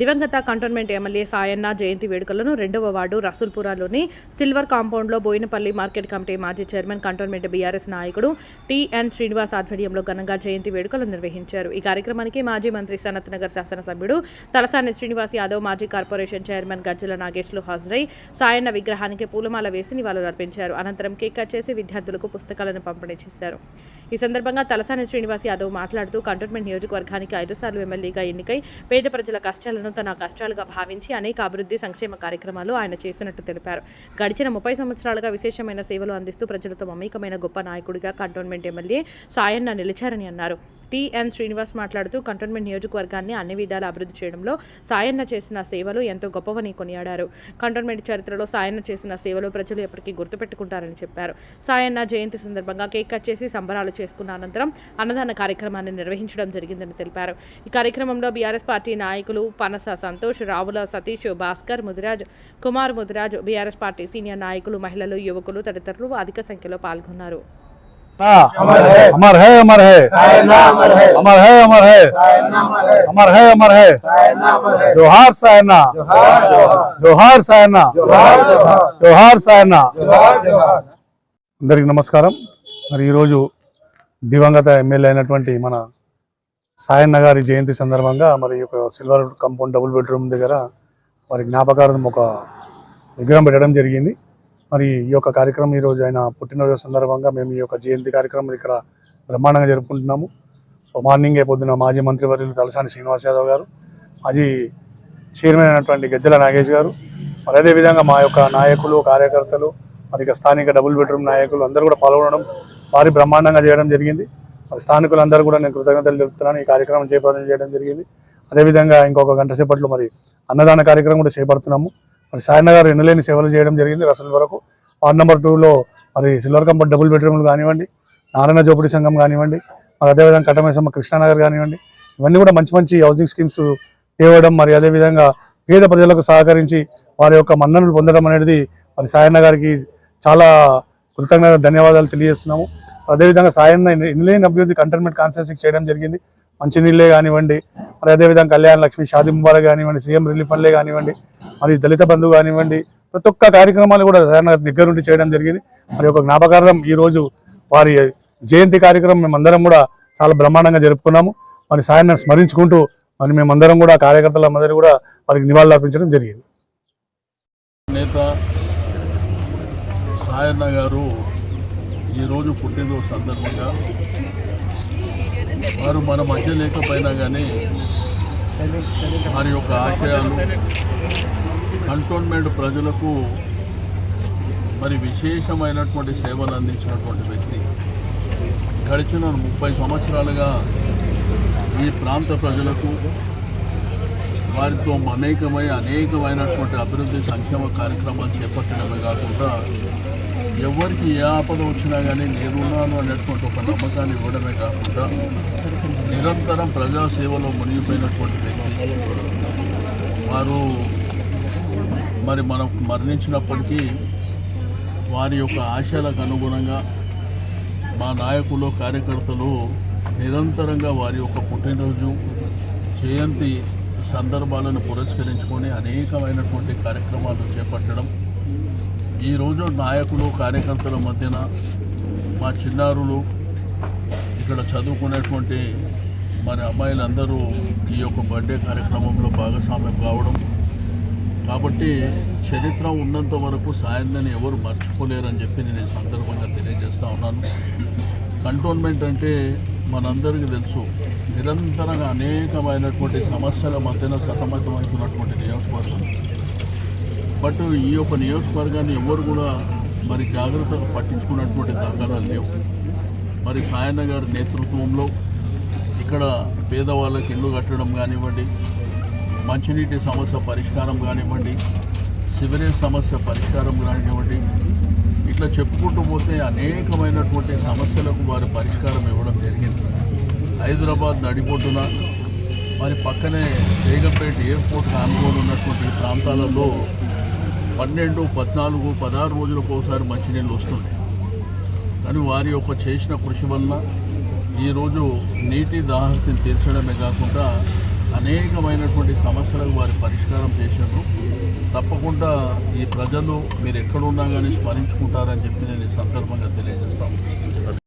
దివంగత cantonment MLA Sayanna జయంతి వేడుకలను రెండవ వార్డు రసూల్పురాలోని సిల్వర్ కాంపౌండ్లో బోయినపల్లి మార్కెట్ కమిటీ మాజీ చైర్మన్ కంటోన్మెంట్ బీఆర్ఎస్ నాయకుడు టిఎన్ శ్రీనివాస్ ఆధ్వర్యంలో ఘనంగా జయంతి వేడుకలు నిర్వహించారు. ఈ కార్యక్రమానికి మాజీ మంత్రి సనత్ నగర్ శాసనసభ్యుడు తలసాని శ్రీనివాస్ యాదవ్ మాజీ కార్పొరేషన్ చైర్మన్ గజ్జల నాగేష్లు హాజరై సాయన్న విగ్రహానికి పూలమాల వేసి నివాళులర్పించారు. అనంతరం కేక్ కట్ చేసి విద్యార్థులకు పుస్తకాలను పంపిణీ చేశారు. ఈ సందర్భంగా తలసాని శ్రీనివాస్ యాదవ్ మాట్లాడుతూ కంటోన్మెంట్ నియోజకవర్గానికి ఐదు సార్లు ఎమ్మెల్యేగా ఎన్నికై పేద ప్రజల కష్టాలను తన కష్టాలుగా భావించి అనేక అభివృద్ధి సంక్షేమ కార్యక్రమాలు ఆయన చేసినట్టు తెలిపారు. గడిచిన ముప్పై సంవత్సరాలుగా విశేషమైన సేవలు అందిస్తూ ప్రజలతో మమేకమైన గొప్ప నాయకుడిగా కంటోన్మెంట్ ఎమ్మెల్యే సాయన్న నిలిచారని అన్నారు. టిఎన్ శ్రీనివాస్ మాట్లాడుతూ కంటోన్మెంట్ నియోజకవర్గాన్ని అన్ని విధాల అభివృద్ధి చేయడంలో సాయన్న చేసిన సేవలు ఎంతో గొప్పవని కొనియాడారు. కంటోన్మెంట్ చరిత్రలో సాయన్న చేసిన సేవలు ప్రజలు ఎప్పటికీ గుర్తుపెట్టుకుంటారని చెప్పారు. సాయన్న జయంతి సందర్భంగా కేక్ కట్ చేసి సంబరాలు చేసుకున్న అనంతరం అన్నదాన కార్యక్రమాన్ని నిర్వహించడం జరిగిందని తెలిపారు. ఈ కార్యక్రమంలో బీఆర్ఎస్ పార్టీ నాయకులు Panasa Santosh Ravula Satish Bhaskar Mudiraj Kumar Mudiraj BRS party senior నాయకులు మహిళలు యువకులు తదితరులు అధిక సంఖ్యలో పాల్గొన్నారు. अमर है अमर है अमर है सायना अमर है अमर है अमर है सायना अमर है अमर है अमर है सायना अमर है जोहार सायना जोहार जोहार जोहार सायना जोहार जोहार జోహార్ సాయన जोहार जोहार అందరికి నమస్కారం మరి ఈరోజు దివంగత ఎమ్మెల్యే అయినటువంటి మన సాయన్న గారి జయంతి సందర్భంగా మరి ఈ యొక్క సిల్వర్ కాంపౌండ్ డబుల్ బెడ్రూమ్ దగ్గర మరి జ్ఞాపకార్థం ఒక విగ్రహం పెట్టడం జరిగింది మరి ఈ యొక్క కార్యక్రమం ఈరోజు ఆయన పుట్టినరోజు సందర్భంగా మేము ఈ యొక్క జయంతి కార్యక్రమం ఇక్కడ బ్రహ్మాండంగా జరుపుకుంటున్నాము. మార్నింగే పొద్దున మాజీ మంత్రివర్యులు తలసాని శ్రీనివాస్ యాదవ్ గారు మాజీ చైర్మన్ అయినటువంటి గజ్జల నాగేష్ గారు మరి అదేవిధంగా మా యొక్క నాయకులు కార్యకర్తలు మరి ఇక స్థానిక డబుల్ బెడ్రూమ్ నాయకులు అందరూ కూడా పాల్గొనడం భారీ బ్రహ్మాండంగా చేయడం జరిగింది. మరి స్థానికులందరూ కూడా నేను కృతజ్ఞతలు తెలుపుతున్నాను. ఈ కార్యక్రమం చేపట్టడం చేయడం జరిగింది. అదేవిధంగా ఇంకొక గంట సేపట్లో మరి అన్నదాన కార్యక్రమం కూడా చేపడుతున్నాము. మరి సాయన్న గారు ఎన్నలేని సేవలు చేయడం జరిగింది రసల్ వరకు. వార్డ్ నెంబర్ టూలో మరి సిల్వర్ కంపౌండ్ డబుల్ బెడ్రూమ్లు కానివ్వండి నారాయణ జోపిడి సంఘం కానివ్వండి మరి అదేవిధంగా కట్టమేసమ్మ కృష్ణానగర్ కానివ్వండి ఇవన్నీ కూడా మంచి మంచి హౌసింగ్ స్కీమ్స్ తేవడం మరి అదేవిధంగా పేద ప్రజలకు సహకరించి వారి యొక్క మన్ననలు పొందడం అనేది మరి సాయన్న గారికి చాలా కృతజ్ఞత ధన్యవాదాలు తెలియజేస్తున్నాము. అదేవిధంగా సాయన్న ఇన్లేని అభివృద్ధి కంటైన్మెంట్ కాన్సెన్సింగ్ చేయడం జరిగింది. మంచినీళ్ళే కానివ్వండి మరి అదేవిధంగా కళ్యాణ లక్ష్మి షాదీ ముబారక్ కానివ్వండి సీఎం రిలీఫ్ ఫండ్లే కానివ్వండి మరి దళిత బంధువు కానివ్వండి ప్రతి ఒక్క కార్యక్రమాలు కూడా సాయన్న దగ్గర దగ్గరుండి చేయడం జరిగింది. మరి ఒక జ్ఞాపకార్థం ఈరోజు వారి జయంతి కార్యక్రమం మేమందరం కూడా చాలా బ్రహ్మాండంగా జరుపుకున్నాము. మరి సాయన్న స్మరించుకుంటూ మరి మేమందరం కూడా కార్యకర్తలందరూ కూడా వారికి నివాళులు అర్పించడం జరిగింది. నేత సాయన్న గారు ఈరోజు పుట్టినరోజు సందర్భంగా వారు మన మధ్య లేకపోయినా కానీ వారి యొక్క ఆశయాలు. కంటోన్మెంట్ ప్రజలకు మరి విశేషమైనటువంటి సేవలు అందించినటువంటి వ్యక్తి. గడిచిన ముప్పై సంవత్సరాలుగా ఈ ప్రాంత ప్రజలకు వారితో అనేకమై అనేకమైనటువంటి అభివృద్ధి సంక్షేమ కార్యక్రమాలు చేపట్టడమే కాకుండా ఎవరికి ఏ ఆపద వచ్చినా కానీ నేనున్నాను అనేటువంటి ఒక నమ్మకాన్ని ఇవ్వడమే కాకుండా నిరంతరం ప్రజాసేవలో మునిగిపోయినటువంటి వ్యక్తి. వారు మరి మనం మరణించినప్పటికీ వారి యొక్క ఆశయాలకు అనుగుణంగా మా నాయకులు కార్యకర్తలు నిరంతరంగా వారి యొక్క పుట్టినరోజు జయంతి సందర్భాలను పురస్కరించుకొని అనేకమైనటువంటి కార్యక్రమాలు చేపట్టడం. ఈరోజు నాయకులు కార్యకర్తల మధ్యన మా చిన్నారులు ఇక్కడ చదువుకునేటువంటి మరి అమ్మాయిలందరూ ఈ యొక్క బర్త్డే కార్యక్రమంలో భాగస్వామ్యం కావడం. కాబట్టి చరిత్ర ఉన్నంత వరకు సాయంత్రాన్ని ఎవరు మర్చిపోలేరని చెప్పి నేను ఈ సందర్భంగా తెలియజేస్తూ ఉన్నాను. కంటోన్మెంట్ అంటే మనందరికీ తెలుసు నిరంతరంగా అనేకమైనటువంటి సమస్యల మధ్యన సతమతమవుతున్నటువంటి నియోజకవర్గం. బట్ ఈ యొక్క నియోజకవర్గాన్ని ఎవరు కూడా మరి జాగ్రత్తగా పట్టించుకున్నటువంటి దాఖలాలు లేవు. మరి సాయన్న గారి నేతృత్వంలో ఇక్కడ పేదవాళ్ళకి ఇల్లు కట్టడం కానివ్వండి మంచినీటి సమస్య పరిష్కారం కానివ్వండి సివరేజ్ సమస్య పరిష్కారం కానివ్వండి ఇట్లా చెప్పుకుంటూ పోతే అనేకమైనటువంటి సమస్యలకు వారు పరిష్కారం ఇవ్వడం జరిగింది. హైదరాబాద్ నడిపోటున మరి పక్కనే బేగంపేట ఎయిర్పోర్ట్ ఆనుకొని ఉన్నటువంటి ప్రాంతాలలో పన్నెండు పద్నాలుగు పదహారు రోజులకు ఒకసారి మంచినీళ్ళు వస్తుంది కానీ వారి యొక్క చేసిన కృషి వలన ఈరోజు నీటి దాహతిని తీర్చడమే కాకుండా అనేకమైనటువంటి సమస్యలకు వారి పరిష్కారం చేశారు. తప్పకుండా ఈ ప్రజలు మీరు ఎక్కడున్నా కానీ స్మరించుకుంటారని చెప్పి నేను ఈ సందర్భంగా తెలియజేస్తాను